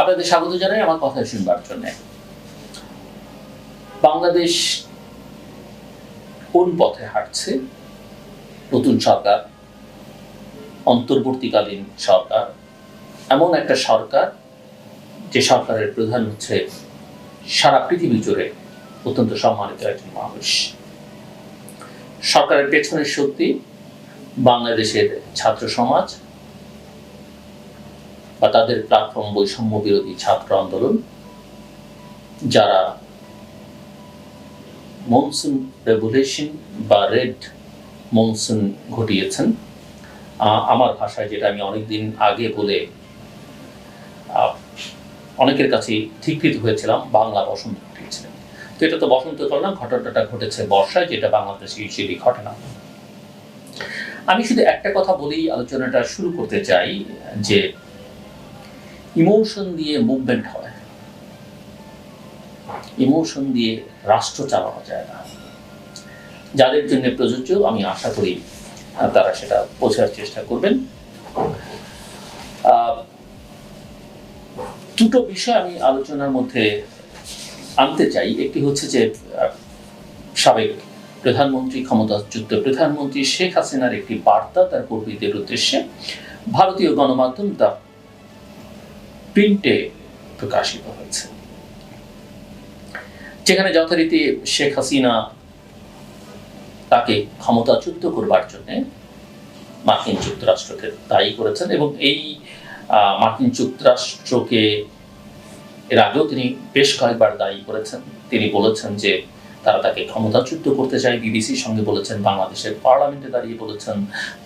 আপনাদের স্বাগত জানাই আমার কথা শুনবার জন্য। বাংলাদেশ কোন পথে হাঁটছে? নতুন সরকার অন্তর্বর্তীকালীন সরকার, এমন একটা সরকার যে সরকারের প্রধান হচ্ছে সারা পৃথিবী জুড়ে অত্যন্ত সম্মানিত একজন মানুষ। সরকারের পেছনের শক্তি বাংলাদেশের ছাত্র সমাজ বা তাদের প্ল্যাটফর্ম বৈষম্য বিরোধী ছাত্র আন্দোলন, যারা মনসুন রেভুলেশন বা রেড মনসুন ঘটিয়েছেন আমার ভাষায়, যেটা আমি অনেকদিন আগে বলে অনেকের কাছে ঠিকৃত হয়েছিলাম, বাংলা বসন্ত ঘটিয়েছিলেন। তো এটা তো বসন্তকাল না, ঘটনাটা ঘটেছে বর্ষায়, যেটা বাংলাদেশে ইউজুয়ালি ঘটে না। আমি শুধু একটা কথা বলেই আলোচনাটা শুরু করতে চাই, যে ইমোশন দিয়ে মুভমেন্ট হয়। ইমোশন দিয়ে রাষ্ট্র চালানো যায় না। যাদের জন্য প্রযোজ্য, আমি আশা করি তারা সেটা বোঝার চেষ্টা করবেন। দুটো বিষয় আমি আলোচনার মধ্যে আনতে চাই। একটি হচ্ছে যে সাবেক প্রধানমন্ত্রী, ক্ষমতাচ্যুত প্রধানমন্ত্রী শেখ হাসিনার একটি বার্তা তার কর্মীদের উদ্দেশ্যে, ভারতীয় গণমাধ্যম তা প্রিন্টে প্রকাশিত হয়েছে। যেখানে যথারীতি শেখ হাসিনা তাকে ক্ষমতাচ্যুত করবার জন্য মার্কিন যুক্তরাষ্ট্রকে দায়ী করেছেন এবং এই মার্কিন যুক্তরাষ্ট্রকে এর আগেও তিনি বেশ কয়েকবার দায়ী করেছেন। তিনি বলেছেন যে তারা তাকে ক্ষমতাচ্যুত করতে চায়। বিবিসির সঙ্গে বলেছেন, বাংলাদেশের পার্লামেন্টে দাঁড়িয়ে বলেছেন,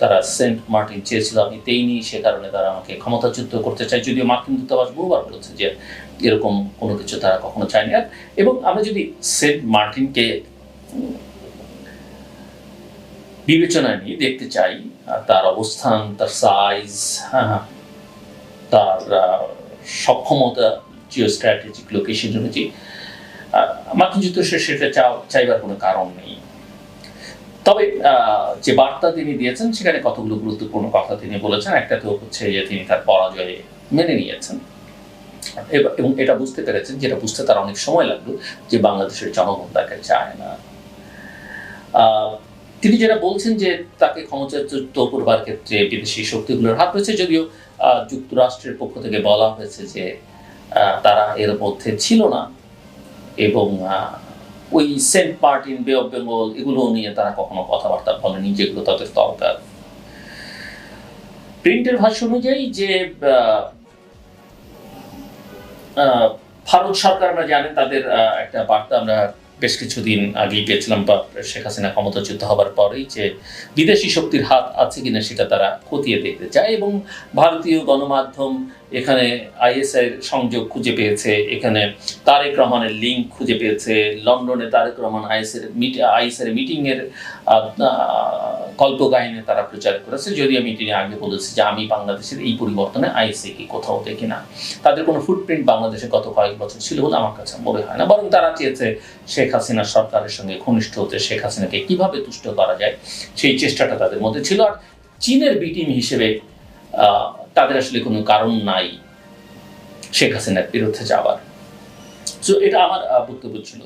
তারা সেন্ট মার্টিন চেয়েছিল আমি দেইনি, সে কারণে তারা আমাকে ক্ষমতাচ্যুত করতে চায়। যদিও মার্কিন দূতাবাস বহুবার বলেছে যে এরকম কোনো কিছু তারা কখনো চায়নি। আর, এবং আমরা যদি সেন্ট মার্টিনকে বিবেচনায় নিয়ে দেখতে চাই তার অবস্থান, তার সাইজ হ্যাঁ তার সক্ষমতা জিও স্ট্র্যাটেজিক লোকেশন অনুযায়ী মার্কিন যুক্তরাষ্ট্রের সেটা চাইবার কোনো কারণ নেই। তবে যে বার্তা তিনি দিয়েছেন, সেখানে কতগুলো গুরুত্বপূর্ণ কথা তিনি বলেছেন। একটা তো হচ্ছে যে তিনি তার পরাজয়ে মেনে নিয়েছেন। এব- এটা বুঝতে পেরেছেন, যেটা বুঝতে তার অনেক সময় লাগল, যে বাংলাদেশের জনগণ তাকে চায় না। তিনি যেটা বলছেন যে তাকে ক্ষমতাচ্যুত করবার ক্ষেত্রে বিদেশি শক্তিগুলোর হাত রয়েছে, যদিও যুক্তরাষ্ট্রের পক্ষ থেকে বলা হয়েছে যে তারা এর মধ্যে ছিল না এবং ওই Saint Martin, bay of Bengal এগুলো নিয়ে তারা কখনো কথাবার্তা বলেনি যেগুলো তাদের দরকার প্রিন্টের ভাষ্য অনুযায়ী যে ভারত সরকার, আমরা জানেন তাদের একটা বার্তা আমরা বেশ কিছুদিন আগেই পেয়েছিলাম বা শেখ হাসিনা ক্ষমতাচ্যুত হবার পরেই যে বিদেশি শক্তির হাত আছে কিনা সেটা তারা খতিয়ে দেখতে চায় এবং ভারতীয় গণমাধ্যম এখানে আইএসআই সংযোগ খুঁজে পেয়েছে এখানে তারেক রহমানের লিঙ্ক খুঁজে পেয়েছে লন্ডনে তারেক রহমান আইএসের আইএসের মিটিং এর আহ, আহ, কল্পকাহিনী তারা প্রচার করেছে। যদিও আমি তিনি আগে বলেছি যে আমি বাংলাদেশের এই পরিবর্তনে আইএসএ কি কোথাও দেখি না। তাদের কোনো ফুটপ্রিন্ট বাংলাদেশে গত কয়েক বছর ছিল বলে আমার কাছে মনে হয় না। বরং তারা চেয়েছে শেখ হাসিনা সরকারের সঙ্গে ঘনিষ্ঠ হতে শেখ হাসিনাকে কীভাবে তুষ্ট করা যায় সেই চেষ্টাটা তাদের মধ্যে ছিল। আর চীনের বি টিম হিসেবে তাদের আসলে কোনো কারণ নাই শেখ হাসিনার বিরুদ্ধে যাওয়ার। তো এটা আমার বক্তব্য ছিল।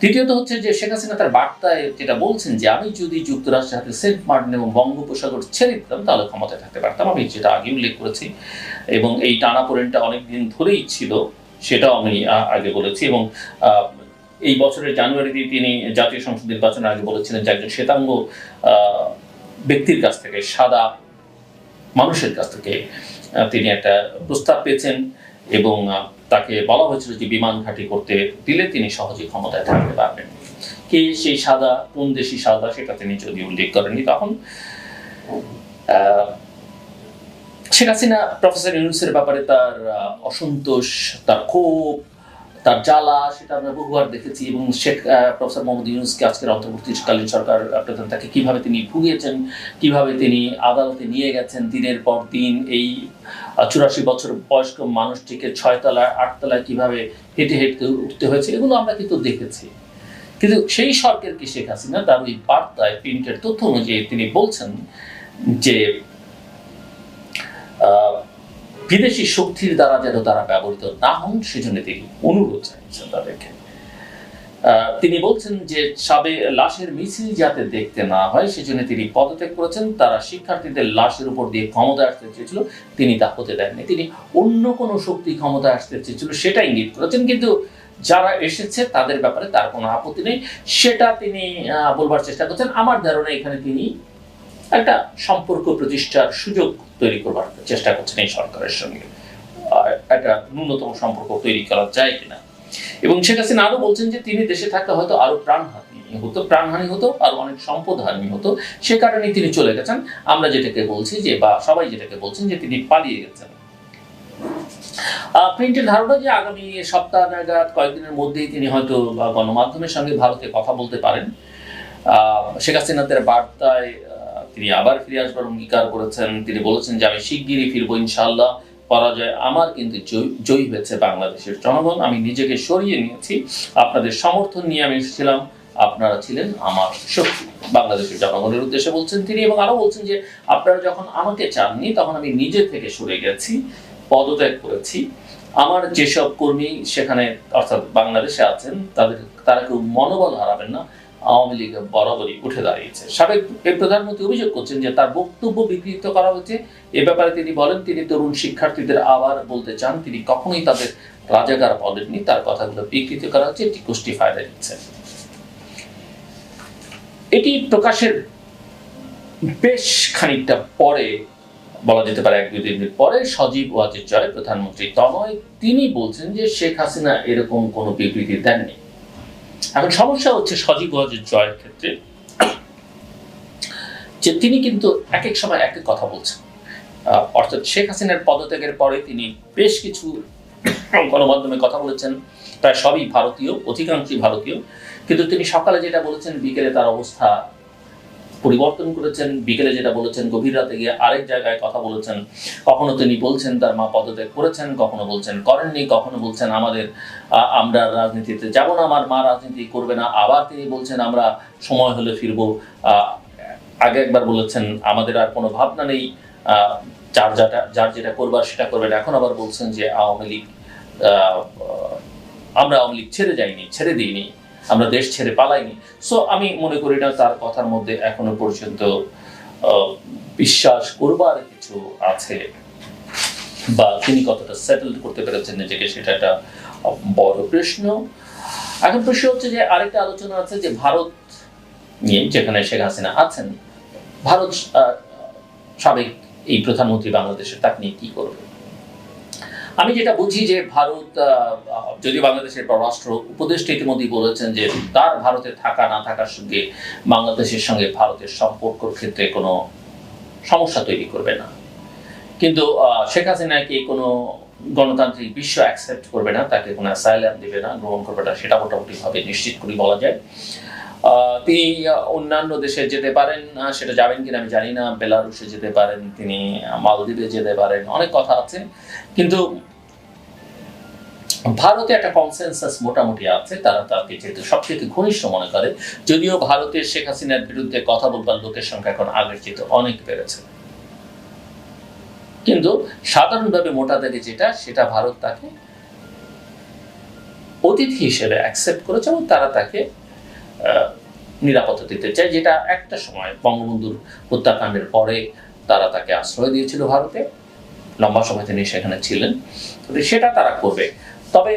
তৃতীয়ত হচ্ছে যে শেখ হাসিনা তার বার্তায় যেটা বলছেন যে, আমি যদি যুক্তরাষ্ট্রের হাতে সেন্ট মার্টিন এবং বঙ্গোপসাগর ছেড়ে দিতাম, তাহলে ক্ষমতায় থাকতে পারতাম। আমি যেটা আগে উল্লেখ করেছি। এবং এই টানাপোড়েনটা অনেকদিন ধরেই ছিল, সেটাও আমি আগে বলেছি। এবং এই বছরের জানুয়ারিতে তিনি জাতীয় সংসদ নির্বাচনের আগে বলেছিলেন যে একজন শ্বেতাঙ্গ ব্যক্তির কাছ থেকে সাদা মানুষের কাছ থেকে তিনি একটা প্রস্তাব পেয়েছেন এবং তাকে বলা হয়েছিল যে বিমান ঘাঁটি করতে দিলে তিনি সহজে ক্ষমতায় থাকতে পারবেন। কে সেই সাদা, কোন দেশি সাদা সেটা তিনি যদি উল্লেখ করেননি তখন শেখ হাসিনা, প্রফেসর ইউনুসের ব্যাপারে তার অসন্তোষ, তার ক্ষোভ তার জ্বালা সেটা আমরা বহুবার দেখেছি এবং শেখ প্রফেসর মোহাম্মদ ইউনুসকে আজকের অন্তর্বর্তীকালীন সরকার প্রধান তাকে কীভাবে তিনি ভুগিয়েছেন কীভাবে তিনি আদালতে নিয়ে গেছেন দিনের পর দিন এই চুরাশি বছর বয়স্ক মানুষটিকে ছয়তলায় আটতলায় কীভাবে হেঁটে হেঁটে উঠতে হয়েছে এগুলো আমরা কিন্তু দেখেছি। কিন্তু সেই সরকারকে শেখ হাসিনা? তার ওই বার্তায় প্রিন্টের তথ্য অনুযায়ী তিনি বলছেন যে আহ, বিদেশি শক্তির দ্বারা যেন তারা ব্যবহৃত না হন, সেজন্য তিনি অনুরোধ জানিয়েছেন তাদেরকে। তিনি বলছেন যে সাবে লাশের মিছিল যাতে দেখতে না হয়, সেজন্য তিনি পদত্যাগ করেছেন। তারা শিক্ষার্থীদের লাশের উপর দিয়ে ক্ষমতায় আসতে চেয়েছিল, তিনি তা হতে দেননি। তিনি অন্য কোনো শক্তি ক্ষমতায় আসতে চেয়েছিল, সেটা ইঙ্গিত করেছেন। কিন্তু যারা এসেছে, তাদের ব্যাপারে তার কোনো আপত্তি নেই। সেটা তিনি বলবার চেষ্টা করছেন। আমার ধারণা এখানে তিনি একটা সম্পর্ক প্রতিষ্ঠার সুযোগ তৈরি করবার চেষ্টা করছেন এই সরকারের সঙ্গে। একটা ন্যূনতম সম্পর্ক তৈরি করা যায় কিনা। এবং শেখ হাসিনা আরও বলছেন যে তিনি দেশে থাকলে হয়তো আরও প্রাণহানি হতো প্রাণহানি হতো, আর অনেক সম্পদ হানি হতো। সে কারণে তিনি চলে গেছেন। আমরা যেটাকে বলছি যে, বা সবাই যেটাকে বলছেন যে, তিনি পালিয়ে গেছেন। প্রিন্টের ধারণা যে আগামী সপ্তাহ নাগাদ, কয়েকদিনের মধ্যেই তিনি হয়তো গণমাধ্যমের সঙ্গে ভারতে কথা বলতে পারেন। শেখ হাসিনাদের বার্তায় তিনি আবার ফিরে আসবার অঙ্গীকার করেছেন। তিনি বলেছেন যে, আমি শিগগিরই ফিরবো ইনশাল্লাহ পরাজয় আমার, কিন্তু জয়ী হয়েছে বাংলাদেশের জনগণ। আমি নিজেকে সরিয়ে নিয়েছি। আপনাদের সমর্থন নিয়ে আমি এসেছিলাম। আপনারা ছিলেন আমার শক্তি বাংলাদেশের জনগণের উদ্দেশ্যে বলছেন তিনি এবং আরও বলছেন যে, আপনারা যখন আমাকে চাননি, তখন আমি নিজে থেকে সরে গেছি, পদত্যাগ করেছি। আমার যেসব কর্মী সেখানে, অর্থাৎ বাংলাদেশে আছেন, তাদের, তারা কেউ মনোবল হারাবেন না। আওয়ামী লীগ বরাবরই উঠে দাঁড়িয়েছে। সাবেক প্রধানমন্ত্রী অভিযোগ করছেন যে তার বক্তব্য বিকৃত করা হয়েছে। এ ব্যাপারে তিনি বলেন, তিনি তরুণ শিক্ষার্থীদের আবার বলতে চান, তিনি কখনোই তাদের রাজাকার বলেননি। তার কথাগুলো বিকৃত করা হচ্ছে এটি গোষ্ঠী ফায়দা দিচ্ছে এটি প্রকাশের বেশ খানিকটা পরে, বলা যেতে পারে এক দুই দিন পরে সজীব ওয়াজের জয় প্রধানমন্ত্রী তনয়, তিনি বলছেন যে শেখ হাসিনা এরকম কোনো বিবৃতি দেননি। এখন সমস্যা হচ্ছে সজীব ওয়াজের জয়ের ক্ষেত্রে, যে তিনি কিন্তু এক এক সময় এক এক কথা বলছেন। অর্থাৎ শেখ হাসিনার পদত্যাগের পরে তিনি বেশ কিছু গণমাধ্যমে কথা বলেছেন, প্রায় সবই ভারতীয়, অধিকাংশই ভারতীয়। কিন্তু তিনি সকালে যেটা বলেছেন, বিকেলে তার অবস্থা পরিবর্তন করেছেন। বিকেলে যেটা বলেছেন, গভীর রাতে গিয়ে আরেক জায়গায় কথা বলেছেন। কখনো তিনি বলছেন, তার মা পদত্যাগ করেছেন। কখনো বলছেন, করেননি। কখনো বলছেন, আমাদের আমরা রাজনীতিতে যাব না। আমার মা রাজনীতি করবে না। আবার তিনি বলছেন, আমরা সময় হলে ফিরবো। আগে একবার বলেছেন, আমাদের আর কোনো ভাবনা নেই। যার যাটা, যার যেটা করবার সেটা করবেন। এখন আবার বলছেন যে, আওয়ামী লীগ আমরা আওয়ামী লীগ ছেড়ে যাইনি, ছেড়ে দিইনি। আমরা দেশ ছেড়ে পালাইনি। সো আমি মনে করি না তার কথার মধ্যে এখনও পর্যন্ত বিশ্বাস করবার কিছু আছে। বা তিনি কতটা সেটেল করতে পেরেছেন নিজেকে সেটা একটা বড় প্রশ্ন। এখন প্রশ্ন হচ্ছে যে, আরেকটা আলোচনা আছে যে ভারত নিয়ে, যেখানে শেখ হাসিনা আছেন, ভারত সাবেক এই প্রধানমন্ত্রী বাংলাদেশের তাকে নিয়ে কি করবে? আমি যেটা বুঝি যে ভারত যদি বাংলাদেশের পররাষ্ট্র উপদেষ্টা ইতিমধ্যেই বলেছেন যে তার ভারতে থাকা, না থাকার সঙ্গে বাংলাদেশের সঙ্গে ভারতের সম্পর্কর ক্ষেত্রে কোনো সমস্যা তৈরি করবে না। কিন্তু শেখ হাসিনাকে কোনো গণতান্ত্রিক বিশ্ব অ্যাকসেপ্ট করবে না, তাকে কোনো অ্যাসাইলাম দেবে না, গ্রহণ করবে না, সেটা মোটামুটিভাবে নিশ্চিত করে বলা যায়। তিনি অন্যান্য দেশে যেতে পারেন সেটা যাবেন কিনা আমি জানি না। বেলারুশে যেতে পারেন, তিনি মালদ্বীপে যেতে পারেন, অনেক কথা আছে। কিন্তু ভারতে একটা কনসেনসাস মোটামুটি আছে, তারা তাকে যেহেতু সবথেকে ঘনিষ্ঠ মনে করে, যদিও ভারতের শেখ হাসিনার বিরুদ্ধে কথা বলবার লোকের সংখ্যা এখন আগের চেয়ে অনেক বেড়েছে। কিন্তু সাধারণভাবে মোটা দাগে যেটা, সেটা ভারত তাকে অতিথি হিসেবে অ্যাকসেপ্ট করেছে এবং তারা তাকে নিরাপত্তা দিতে চায়, যেটা একটা সময় বঙ্গবন্ধুর হত্যাকাণ্ডের পরে তারা তাকে আশ্রয় দিয়েছিল ভারতে। লম্বা সময় তিনি সেখানে ছিলেন। সেটা তারা করবে। তবে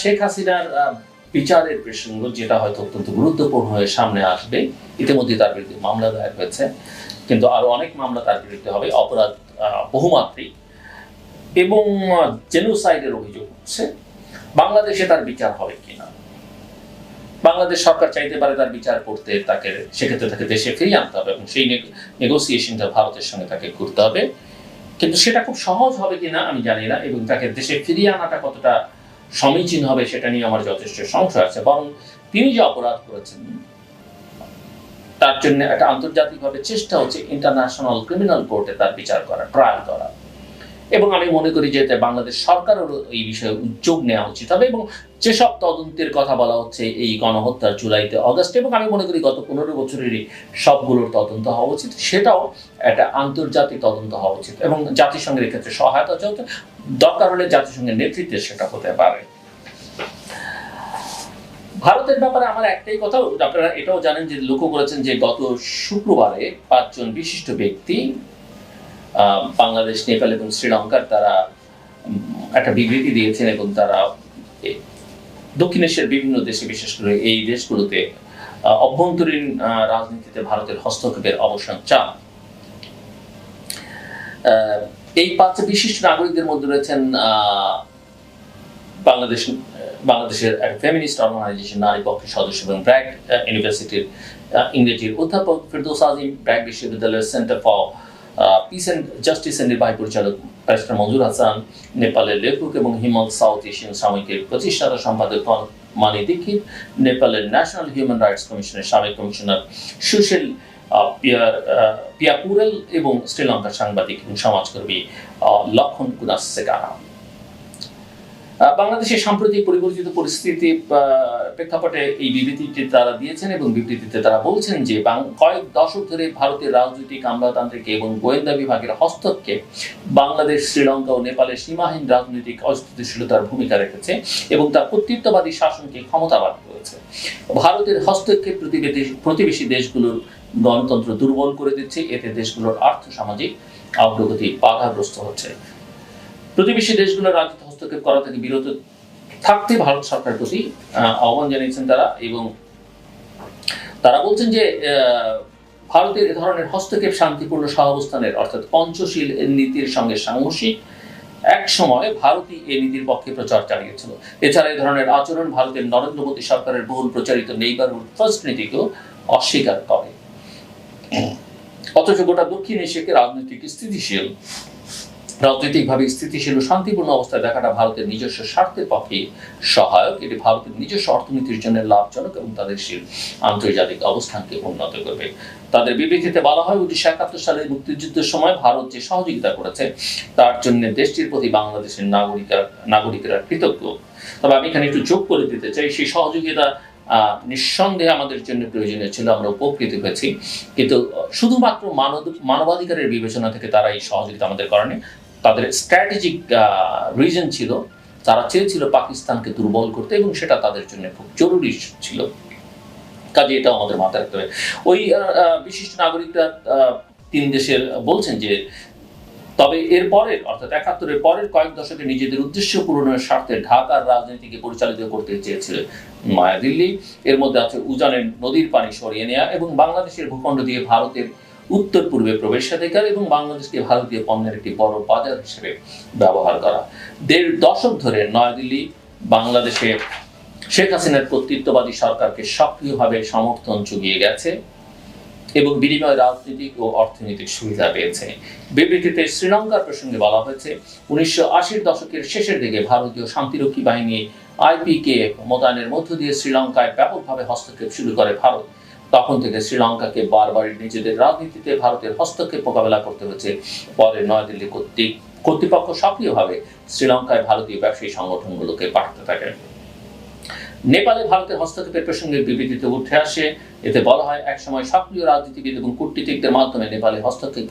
শেখ হাসিনার বিচারের প্রসঙ্গ, যেটা হয়তো অত্যন্ত গুরুত্বপূর্ণ হয়ে সামনে আসবে ইতিমধ্যে তার বিরুদ্ধে মামলা দায়ের হয়েছে, কিন্তু আরও অনেক মামলা তার বিরুদ্ধে হবে, অপরাধ বহুমাত্রিক। এবং জেনোসাইডের অভিযোগ হচ্ছে বাংলাদেশে তার বিচার হবে কিনা? বাংলাদেশ সরকার চাইতে পারে তার বিচার করতে তাকে, সেক্ষেত্রে তাকে দেশে ফিরিয়ে আনতে হবে এবং সেই নেগোসিয়েশনটা ভারতের সঙ্গে তাকে করতে হবে। কিন্তু সেটা খুব সহজ হবে কিনা আমি জানি না এবং তাকে দেশে ফিরিয়ে আনাটা কতটা সমীচীন হবে সেটা নিয়ে আমার যথেষ্ট সংশয় আছে। বরং তিনি যে অপরাধ করেছেন, তার জন্য একটা আন্তর্জাতিকভাবে চেষ্টা হচ্ছে ইন্টারন্যাশনাল ক্রিমিনাল কোর্টে তার বিচার করা ট্রায়াল করা। এবং আমি মনে করি যে বাংলাদেশ সরকারেরও এই বিষয়ে উদ্যোগ নেওয়া উচিত হবে এবং যেসব তদন্তের কথা বলা হচ্ছে এই গণহত্যার জুলাইতে অগস্ট এবং আমি মনে করি গত পনেরো বছরেরই সবগুলোর তদন্ত হওয়া উচিত, সেটাও একটা আন্তর্জাতিক তদন্ত হওয়া উচিত এবং জাতিসংঘের ক্ষেত্রে সহায়তা যত দরকার হলে জাতিসংঘের নেতৃত্বে সেটা হতে পারে। ভারতের ব্যাপারে আমার একটাই কথা, আপনারা এটাও জানেন যে লক্ষ্য করেছেন যে গত শুক্রবারে পাঁচজন বিশিষ্ট ব্যক্তি বাংলাদেশ, নেপাল এবং শ্রীলঙ্কার তারা একটা বিবৃতি দিয়েছেন এবং তারা দক্ষিণ এশিয়ার বিভিন্ন দেশে, বিশেষ করে এই দেশগুলোতে অভ্যন্তরীণ রাজনীতিতে ভারতের হস্তক্ষেপের অবসান চান। এই পাঁচ বিশিষ্ট নাগরিকদের মধ্যে রয়েছেন বাংলাদেশ, বাংলাদেশের এক ফেমিনিস্ট অর্গানাইজেশন নারী পক্ষের সদস্য এবং ব্র্যাক ইউনিভার্সিটির ইংরেজির অধ্যাপক ফিরদৌস আজিম, ব্র্যাক বিশ্ববিদ্যালয়ের সেন্টার ফর পিস অ্যান্ড জাস্টিসের নির্বাহী পরিচালক ব্যারিস্টার মঞ্জুর হাসান নেপালের লেখক এবং হিমাল সাউথ এশিয়ান সাময়িকের প্রতিষ্ঠাতা সম্পাদক মানি দীক্ষিত নেপালের ন্যাশনাল হিউম্যান রাইটস কমিশনের সাবেক কমিশনার সুশীল পিয়াপুরেল এবং শ্রীলঙ্কার সাংবাদিক এবং সমাজকর্মী লক্ষণ কুদাস সেকারা। আহ, বাংলাদেশের সাম্প্রতিক পরিবর্তিত পরিস্থিতি প্রেক্ষাপটে এই বিবৃতিটি তারা দিয়েছেন এবং বিবৃতিতে তারা বলছেন যে কয়েক দশক ধরে ভারতের রাজনৈতিক আমলাতান্ত্রিক এবং গোয়েন্দা বিভাগের হস্তক্ষেপ বাংলাদেশ, শ্রীলঙ্কা ও নেপালের সীমাহীন রাজনৈতিক অস্থিতিশীলতার ভূমিকা রেখেছে এবং তার কর্তৃত্ববাদী শাসনকে ক্ষমতাবান করেছে। ভারতের হস্তক্ষেপ প্রতিবেশী দেশগুলোর গণতন্ত্র দুর্বল করে দিচ্ছে, এতে দেশগুলোর আর্থ সামাজিক অগ্রগতি বাধাগ্রস্ত হচ্ছে। প্রতিবেশী দেশগুলোর রাজনীতি হস্তক্ষেপ করা থেকে বিরত থাকতে ভারত সরকারের প্রতি আহ্বান জানিয়েছেন তারা এবং তারা বলছেন যে ভারতের এ ধরনের হস্তক্ষেপ শান্তিপূর্ণ সহাবস্থানের, অর্থাৎ পঞ্চশীল নীতির সঙ্গে সাংঘর্ষিক এক সময় ভারতই এই নীতির পক্ষে প্রচার চালিয়েছিল। এছাড়া এ ধরনের আচরণ ভারতের নরেন্দ্র মোদী সরকারের বহুল প্রচারিত নেইবারহুড ফার্স্ট নীতিকেও অস্বীকার করে। অথচ গোটা দক্ষিণ এশিয়াকে রাজনৈতিক স্থিতিশীল রাজনৈতিকভাবে স্থিতিশীল ও শান্তিপূর্ণ অবস্থায় দেখাটা ভারতের নিজস্ব স্বার্থের পক্ষে সহায়ক। এটি ভারতের নিজস্ব অর্থনীতির জন্য লাভজনক এবং তাদের আন্তর্জাতিক অবস্থানকে উন্নত করবে। তাদের বিবৃতিতে বলা হয়, উনিশশো একাত্তর সালের মুক্তিযুদ্ধের সময় ভারত যে সহযোগিতা করেছে, তার জন্য দেশটির প্রতি বাংলাদেশের নাগরিকরা, নাগরিকেরা কৃতজ্ঞ। তবে আমি এখানে একটু যোগ করে দিতে চাই, সেই সহযোগিতা নিঃসন্দেহে আমাদের জন্য প্রয়োজনীয় ছিল, আমরা উপকৃত হয়েছি। কিন্তু, শুধুমাত্র মানব, মানবাধিকারের বিবেচনা থেকে তারা এই সহযোগিতা আমাদের করেনি। তাদের স্ট্র্যাটেজিক রিজন ছিল, তারা চেয়েছিল পাকিস্তানকে দুর্বল করতে এবং সেটা তাদের জন্য খুব জরুরি ছিল। কাজে এটা আমাদের মাথায় রাখতে হবে। ওই বিশিষ্ট নাগরিকরা তিন দেশের বলছেন যে, তবে এর পরের, অর্থাৎ একাত্তরের পরের কয়েক দশকে নিজেদের উদ্দেশ্য পূরণের স্বার্থে ঢাকার রাজনীতিকে পরিচালিত করতে চেয়েছিল নয়াদিল্লি এর মধ্যে আছে উজানের নদীর পানি সরিয়ে নেওয়া এবং বাংলাদেশের ভূখণ্ড দিয়ে ভারতের উত্তর পূর্বে প্রবেশাধিকার এবং বাংলাদেশকে ভারতীয় পণ্যের একটি বড় বাজার হিসেবে ব্যবহার করা। দেড় দশক ধরে নয়াদিল্লি, বাংলাদেশে শেখ হাসিনার কর্তৃত্ববাদী সরকারকে সক্রিয়ভাবে সমর্থন জুগিয়ে গেছে এবং বিনিময় রাজনৈতিক ও অর্থনৈতিক সুবিধা পেয়েছে। বিবৃতিতে শ্রীলঙ্কার প্রসঙ্গে বলা হয়েছে, উনিশশো আশির দশকের শেষের দিকে ভারতীয় শান্তিরক্ষী বাহিনী আইপিকে মোতায়েনের মধ্য দিয়ে শ্রীলঙ্কায় ব্যাপকভাবে হস্তক্ষেপ শুরু করে ভারত। তখন থেকে শ্রীলঙ্কাকে বারবার নিজেদের রাজনীতিতে ভারতের হস্তক্ষেপ মোকাবেলা করতে হয়েছে। পরে নয়াদিল্লি কর্তৃক কর্তৃপক্ষ সক্রিয়ভাবে শ্রীলঙ্কায় ভারতীয় ব্যবসায়ী সংগঠনগুলোকে পাঠাতে থাকে। নেপালে ভারতের হস্তক্ষেপের প্রসঙ্গে বিবৃতিতে উঠে আসে, এতে বলা হয় একসময় সক্রিয় রাজনীতিবিদ এবং কূটনীতিকদের মাধ্যমে নেপালে হস্তক্ষেপ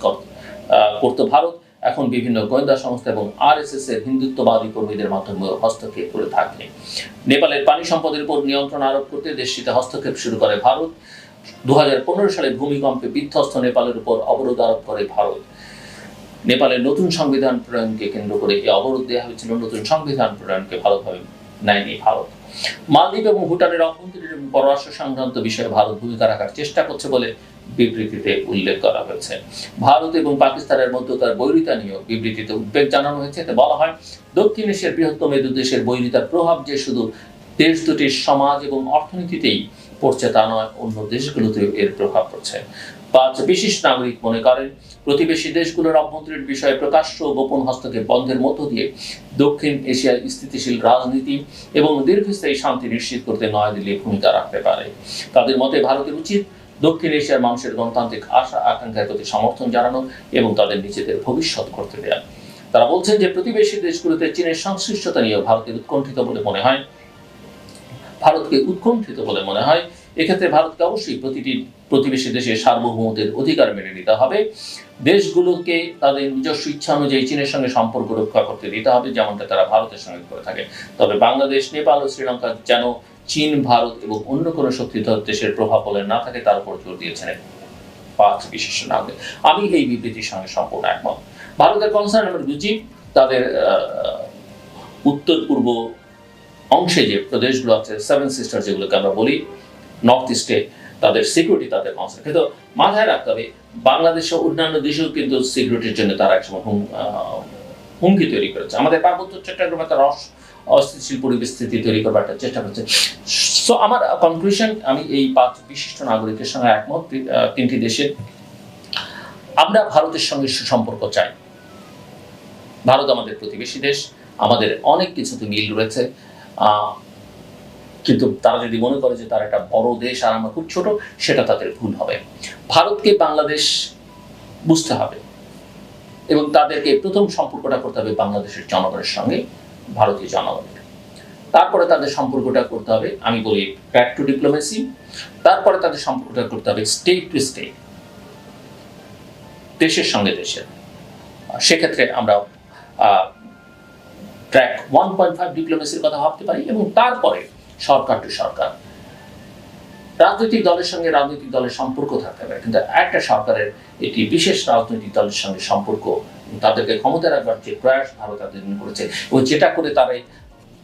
করত ভারত। এখন বিভিন্ন গোয়েন্দা সংস্থা এবং আরএসএস এর হিন্দুত্ববাদী কর্মীদের মাধ্যমে হস্তক্ষেপ করে থাকে। নেপালের পানি সম্পদের উপর নিয়ন্ত্রণ আরোপ করতে দেশটিতে হস্তক্ষেপ শুরু করে ভারত। দু হাজার পনেরো সালে ভূমিকম্পে বিধ্বস্ত নেপালের উপর অবরোধ আরোপ করে ভারত। নেপালের নতুন সংবিধান প্রণয়নকে কেন্দ্র করে এই অবরোধ দেওয়া হয়েছিল। নতুন সংবিধান প্রণয়নকে ভালোভাবে নেয়নি ভারত। মালদ্বীপ এবং ভুটানের অভ্যন্তরীণ এবং পররাষ্ট্র সংক্রান্ত বিষয়ে ভারত ভূমিকা রাখার চেষ্টা করছে বলে বিবৃতিতে উল্লেখ করা হয়েছে। ভারত এবং পাকিস্তানের মধ্যকার বৈরিতা নিয়েও বিবৃতিতে উদ্বেগ জানানো হয়েছে। এতে বলা হয়, দক্ষিণ এশিয়ার বৃহত্তম এই দেশের বৈরিতার প্রভাব যে শুধু দেশ দুটির সমাজ এবং অর্থনীতিতেই পড়ছে তা নয়, অন্য দেশগুলোতেও এর প্রভাব পড়ছে। পাঁচ বিশিষ্ট নাগরিক মনে করেন, প্রতিবেশী দেশগুলোর অভ্যন্তরীণ বিষয়ে প্রকাশ্য গোপন হস্তক্ষেপ বন্ধের মধ্য দিয়ে দক্ষিণ এশিয়ার স্থিতিশীল রাজনীতি এবং দীর্ঘস্থায়ী শান্তি নিশ্চিত করতে নয়াদিল্লি ভূমিকা রাখতে পারে। তাদের মতে, ভারতের উচিত দক্ষিণ এশিয়ার মানুষের গণতান্ত্রিক আশা, আকাঙ্ক্ষার প্রতি সমর্থন জানানো এবং তাদের নিজেদের ভবিষ্যৎ করতে দেয়া। তারা বলছেন যে, প্রতিবেশী দেশগুলোতে চীনের সংশ্লিষ্টতা নিয়ে ভারতের উৎকণ্ঠিত বলে মনে হয়। ভারতকে উৎকণ্ঠিত বলে মনে হয়। এক্ষেত্রে ভারতকে অবশ্যই প্রতিটি প্রতিবেশী দেশের সার্বভৌমত্বের অধিকার মেনে নিতে হবে। দেশগুলোকে তাদের নিজস্ব ইচ্ছা অনুযায়ী চীনের সঙ্গে সম্পর্ক রক্ষা করতে দিতে হবে, যেমনটা তারা ভারতের সঙ্গে করে থাকে। তবে বাংলাদেশ, নেপাল ও শ্রীলঙ্কা যেন চীন, ভারত এবং অন্য কোনো শক্তিধর দেশের প্রভাব বলে না থাকে, তার উপর জোর দিয়েছেন পাঁচ বিশিষ্ট নাগরিক। আমি এই বিবৃতির সঙ্গে সম্পূর্ণ একমত। ভারতের কনসার্ন আমরা বুঝি তাদের উত্তর পূর্ব অংশে যে প্রদেশগুলো আছে সেভেন সিস্টার যেগুলোকে আমরা বলি নর্থ ইস্টে তাদের সিকিউরিটি তাদের কনসার্ন কিন্তু মাথায় রাখতে হবে, বাংলাদেশ অন্যান্য দেশেও কিন্তু সিকিউরিটির জন্য তারা একসময় হুম হুমকি তৈরি করেছে। আমাদের পার্বত্য চট্টগ্রামে তারা অস- অস্থিতিশীল পরিস্থিতি তৈরি করবার একটা চেষ্টা করছে। সো আমার কনক্লুশন আমি এই পাঁচ বিশিষ্ট নাগরিকের সঙ্গে একমত তিনটি দেশে। আমরা ভারতের সঙ্গে সুসম্পর্ক চাই। ভারত আমাদের প্রতিবেশী দেশ, আমাদের অনেক কিছুতে মিল রয়েছে। কিন্তু তারা যদি মনে করে যে তার একটা বড় দেশ আর আমরা খুব ছোট, সেটা তাদের ভুল হবে। ভারতকে বাংলাদেশ বুঝতে হবে এবং তাদেরকে প্রথম সম্পর্কটা করতে হবে বাংলাদেশের জনগণের সঙ্গে, ভারতীয় জনগণের। তারপরে তাদের সম্পর্কটা করতে হবে, আমি বলি ব্যাক টু ডিপ্লোমেসি তারপরে তাদের সম্পর্কটা করতে হবে স্টেট টু স্টেট দেশের সঙ্গে দেশের। সেক্ষেত্রে আমরা ট্র্যাক ওয়ান পয়েন্ট ফাইভ ডিপ্লোমেসির কথা ভাবতে পারি এবং তারপরে সরকার টু সরকার। রাজনৈতিক দলের সঙ্গে রাজনৈতিক দলের সম্পর্ক থাকতে পারে, কিন্তু একটা সরকারের একটি বিশেষ রাজনৈতিক দলের সঙ্গে সম্পর্ক তাদেরকে ক্ষমতা রাখবার যে প্রয়াস ভারত তাদের করেছে এবং যেটা করে তারা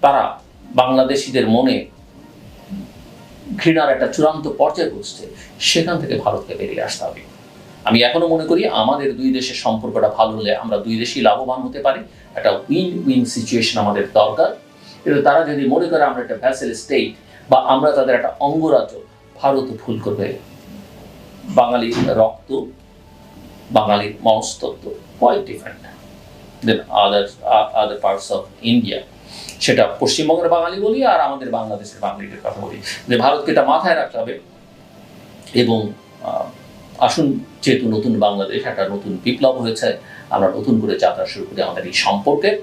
তারা বাংলাদেশিদের মনে ঘৃণার একটা চূড়ান্ত পর্যায়ে পৌঁছছে, সেখান থেকে ভারতকে বেরিয়ে আসতে হবে। আমি এখনও মনে করি আমাদের দুই দেশের সম্পর্কটা ভালো হলে আমরা দুই দেশই লাভবান হতে পারি। একটা উইন উইন সিচুয়েশন আমাদের দরকার। কিন্তু তারা যদি মনে করে আমরা একটা ভ্যাসেল স্টেট বা আমরা তাদের একটা অঙ্গরাজ্য ভারত ভুল করবে বাঙালির রক্ত বাঙালির মনস্তত্ব quite different than other other parts of India সেটা পশ্চিমবঙ্গের বাঙালি বলি আর আমাদের বাংলাদেশের বাঙালিদের কথা বলি। যে ভারতকে এটা মাথায় রাখতে হবে এবং আসুন, যেহেতু নতুন বাংলাদেশ, একটা নতুন বিপ্লব হয়েছে, আমরা নতুন করে যাত্রা শুরু করি আমাদের এই সম্পর্কে।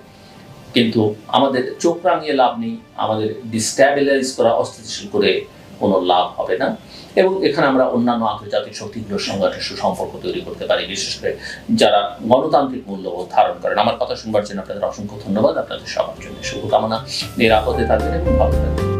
কিন্তু আমাদের চোখ রাঙিয়ে লাভ নেই, আমাদের ডিস্ট্যাবিলাইজ করা, অস্থিতিশীল করে কোনো লাভ হবে না। এবং এখানে আমরা অন্যান্য আন্তর্জাতিক শক্তিগুলোর সঙ্গে একটা সুসম্পর্ক তৈরি করতে পারি, বিশেষ করে যারা গণতান্ত্রিক মূল্যবোধ ধারণ করেন। আমার কথা শুনবার জন্য আপনাদের অসংখ্য ধন্যবাদ, আপনাদের সবার জন্য শুভকামনা। নিরাপদে থাকবেন এবং ভালো থাকবেন।